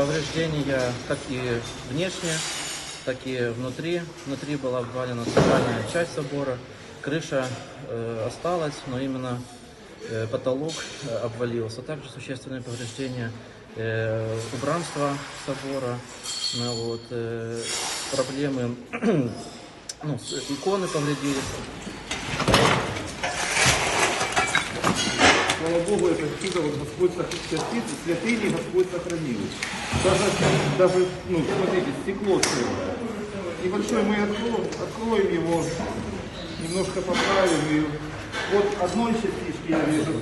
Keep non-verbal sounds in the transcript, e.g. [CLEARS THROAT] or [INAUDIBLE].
Повреждения как и внешне, так и внутри. Внутри была обвалена центральная часть собора. Крыша э, осталась, но именно э, потолок э, обвалился. Также существенные повреждения э, убранства собора. Ну, вот, э, проблемы, [CLEARS THROAT] ну, иконы повредились. Слава Богу, это чудо вот Господь сох- частицы, святыни Господь сохранил. Даже, даже, ну, смотрите, стекло целое. Небольшой мы откроем, откроем его, немножко поправим. И вот одной частички я вижу